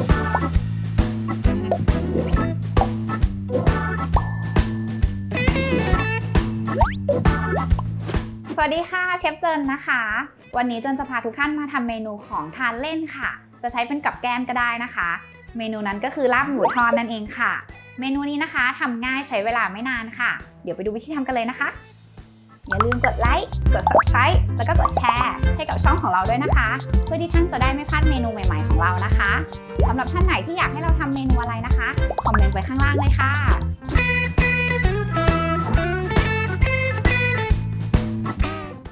สวัสดีค่ะเชฟเจินนะคะ วันนี้เจินจะพาทุกท่านมาทำเมนูของทานเล่นค่ะ จะใช้เป็นกับแก้มก็ได้นะคะ เมนูนั้นก็คือลาบหมูทอดนั่นเองค่ะ เมนูนี้นะคะทำง่ายใช้เวลาไม่นานค่ะ เดี๋ยวไปดูวิธีทำกันเลยนะคะ อย่าลืมกดไลค์ กด subscribe แล้วก็กดแชร์ให้กับช่องของเราด้วยนะคะ เพื่อที่ท่านจะได้ไม่พลาดเมนูใหม่ ๆของเรานะคะสำหรับท่านไหนที่อยากให้เราทำเมนูอะไรนะคะ คอมเมนต์ไว้ข้างล่างเลยค่ะ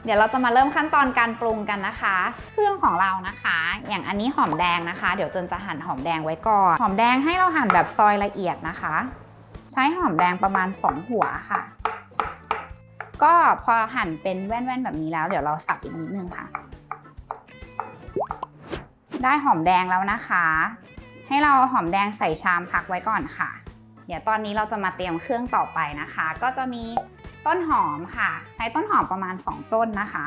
เดี๋ยวเราจะมาเริ่มขั้นตอนการปรุงกันนะคะ เครื่องของเรานะคะ อย่างอันนี้หอมแดงนะคะ เดี๋ยวเจนจะหั่นหอมแดงไว้ก่อน หอมแดงให้เราหั่นแบบซอยละเอียดนะคะ ใช้หอมแดงประมาณ 2 หัวค่ะ ก็พอหั่นเป็นแว่นๆแบบนี้แล้ว เดี๋ยวเราสับอีกนิดนึงค่ะ ได้หอมแดงแล้วนะคะ ให้เราเอาหอมแดงใส่ชามพักไว้ก่อนค่ะ เดี๋ยวตอนนี้เราจะมาเตรียมเครื่องต่อไปนะคะ ก็จะมีต้นหอมค่ะ ใช้ต้นหอมประมาณ 2 ต้นนะคะ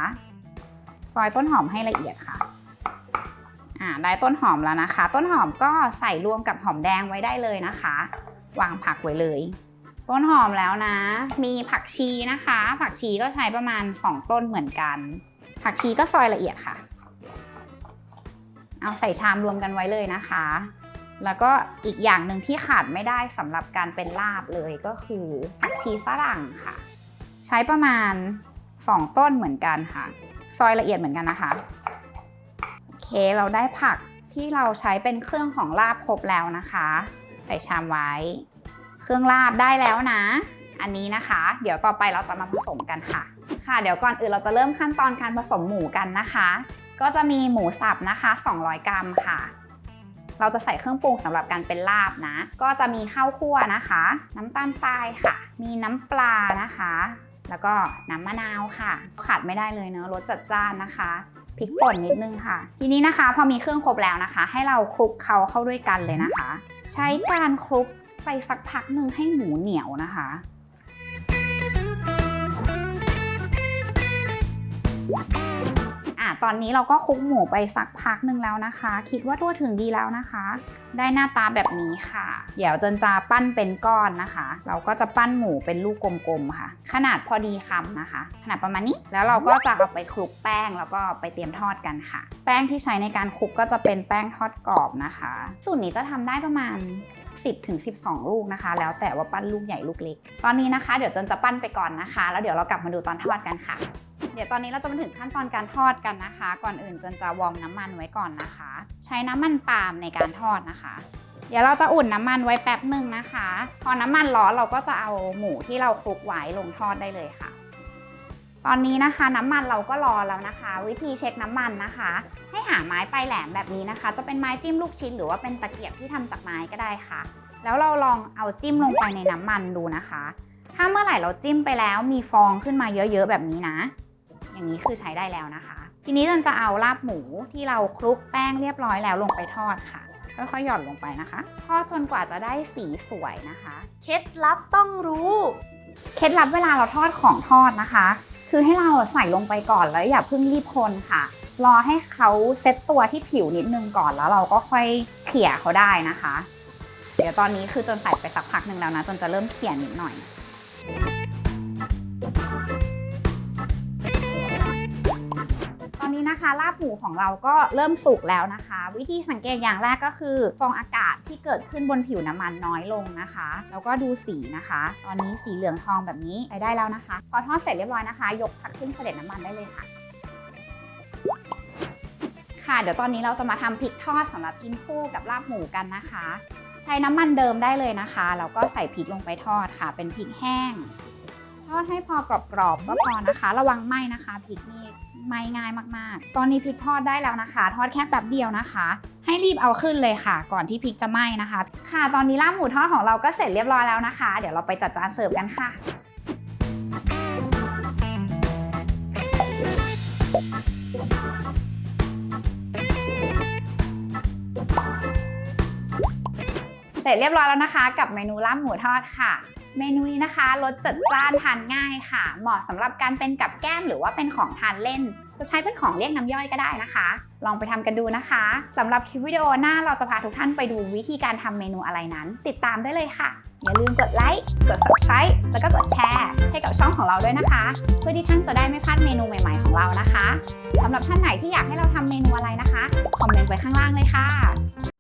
ซอยต้นหอมให้ละเอียดค่ะอ่าได้ต้นหอมแล้วนะคะ ต้นหอมก็ใส่รวมกับหอมแดงไว้ได้เลยนะคะ วางผักไว้เลย ต้นหอมแล้วนะ มีผักชีนะคะ ผักชีก็ใช้ประมาณ 2 ต้นเหมือนกัน ผักชีก็ซอยละเอียดค่ะ เอาใส่ชามรวมกันไว้เลยนะคะ แล้วก็อีกอย่างหนึ่งที่ขาดไม่ได้สำหรับการเป็นลาบเลยก็คือผักชีฝรั่งค่ะ ใช้ประมาณ 2 ต้นเหมือนกันค่ะ ซอยละเอียดเหมือนกันนะคะ โอเคเราได้ผักที่เราใช้เป็นเครื่องของลาบครบแล้วนะคะ ใส่ชามไว้ เครื่องลาบได้แล้วนะ อันนี้นะคะ เดี๋ยวต่อไปเราจะมาผสมกันค่ะ ค่ะ เดี๋ยวก่อนอื่นเราจะเริ่มขั้นตอนการผสมหมูกันนะคะ ก็จะมีหมูสับนะคะ 200 กรัมค่ะ เราจะใส่เครื่องปรุงสำหรับการเป็นลาบนะ ก็จะมีข้าวคั่วนะคะ น้ำตาลทรายค่ะ มีน้ำปลานะคะ แล้วก็น้ำมะนาวค่ะ ขาดไม่ได้เลยเนอะรสจัดจ้านนะคะพริกป่นนิดนึงค่ะ ทีนี้นะคะ พอมีเครื่องครบแล้วนะคะ ให้เราคลุกเคล้าเข้าด้วยกันเลยนะคะ ใช้การคลุก ไปสักพักหนึ่งให้หมูเหนียวนะคะ อะตอนนี้เราก็คลุกหมูไปสักพักหนึ่งแล้วนะคะ คิดว่าทั่วถึงดีแล้วนะคะ ได้หน้าตาแบบนี้ค่ะ เดี๋ยวเจนจะปั้นเป็นก้อนนะคะ เราก็จะปั้นหมูเป็นลูกกลมๆค่ะ ขนาดพอดีคำนะคะ ขนาดประมาณนี้แล้วเราก็จะเอาไปคลุกแป้งแล้วก็ไปเตรียมทอดกันค่ะ แป้งที่ใช้ในการคลุกก็จะเป็นแป้งทอดกรอบนะคะ สูตรนี้จะทำได้ประมาณ 10ถึง12 ลูกนะคะ แล้วแต่ว่าปั้นลูกใหญ่ลูกเล็ก ตอนนี้นะคะเดี๋ยวจนจะปั้นไปก่อนนะคะ แล้วเดี๋ยวเรากลับมาดูตอนทอดกันค่ะ เดี๋ยวตอนนี้เราจะมาถึงขั้นตอนการทอดกันนะคะ ก่อนอื่นจนจะวอร์มน้ำมันไว้ก่อนนะคะ ใช้น้ำมันปาล์มในการทอดนะคะเดี๋ยวเราจะอุ่นน้ำมันไว้แป๊บหนึ่งนะคะ พอน้ำมันร้อนเราก็จะเอาหมูที่เราคลุกไว้ลงทอดได้เลยค่ะ ตอนนี้นะคะน้ำมันเราก็ร้อนแล้วนะคะ วิธีเช็คน้ำมันนะคะ ให้หาไม้ปลายแหลมแบบนี้นะคะ จะเป็นไม้จิ้มลูกชิ้นหรือว่าเป็นตะเกียบที่ทำจากไม้ก็ได้ค่ะ แล้วเราลองเอาจิ้มลงไปในน้ำมันดูนะคะ ถ้าเมื่อไหร่เราจิ้มไปแล้วมีฟองขึ้นมาเยอะๆแบบนี้นะ อย่างนี้คือใช้ได้แล้วนะคะ ทีนี้เราจะเอาลาบหมูที่เราคลุกแป้งเรียบร้อยแล้วลงไปทอดค่ะค่อยๆหย่อนลงไปนะคะทอดจนกว่าจะได้สีสวยนะคะ เคล็ดลับต้องรู้ เคล็ดลับเวลาเราทอดของทอดนะคะ คือให้เราใส่ลงไปก่อนแล้วอย่าเพิ่งรีบคนค่ะ รอให้เขาเซตตัวที่ผิวนิดนึงก่อนแล้วเราก็ค่อยเขี่ยเขาได้นะคะ เดี๋ยวตอนนี้คือจนใส่ไปสักพักหนึ่งแล้วนะ จนจะเริ่มเขี่ยนิดหน่อย นะคะลาบหมูของเราก็เริ่มสุกแล้วนะคะ วิธีสังเกตอย่างแรกก็คือ ฟองอากาศที่เกิดขึ้นบนผิวน้ำมันน้อยลงนะคะ แล้วก็ดูสีนะคะ ตอนนี้สีเหลืองทองแบบนี้ใช้ได้แล้วนะคะ พอทอดเสร็จเรียบร้อยนะคะ ยกผักขึ้นเสด็จน้ำมันได้เลยค่ะค่ะเดี๋ยวตอนนี้เราจะมาทำพริกทอดสำหรับกินคู่กับลาบหมูกันนะคะ ใช้น้ำมันเดิมได้เลยนะคะแล้วก็ใส่พริกลงไปทอดค่ะ เป็นพริกแห้ง ทอดให้พอกรอบๆก็พอนะคะ ระวังไหม้นะคะพริกนี่ไหม้ง่ายมากๆ ตอนนี้พริกทอดได้แล้วนะคะ ทอดแค่แป๊บเดียวนะคะ ให้รีบเอาขึ้นเลยค่ะ ก่อนที่พริกจะไหม้นะคะ ค่ะ ตอนนี้ลาบหมูทอดของเราก็เสร็จเรียบร้อยแล้วนะคะ เดี๋ยวเราไปจัดจานเสิร์ฟกันค่ะเสร็จเรียบร้อยแล้วนะคะ กับเมนูลาบหมูทอดค่ะ เมนูนี้นะคะรสจัดจ้านทานง่ายค่ะ เหมาะสำหรับการเป็นกับแก้มหรือว่าเป็นของทานเล่น จะใช้เป็นของเรียกน้ำย่อยก็ได้นะคะ ลองไปทำกันดูนะคะสำหรับคลิปวิดีโอหน้าเราจะพาทุกท่านไปดูวิธีการทำเมนูอะไรนั้น ติดตามได้เลยค่ะ อย่าลืมกดไลค์กด subscribe แล้วก็กดแชร์ ให้กับช่องของเราด้วยนะคะ เพื่อที่ท่านจะได้ไม่พลาดเมนูใหม่ๆของเรานะคะสำหรับท่านไหนที่อยากให้เราทำเมนูอะไรนะคะคอมเมนต์ไว้ข้างล่างเลยค่ะ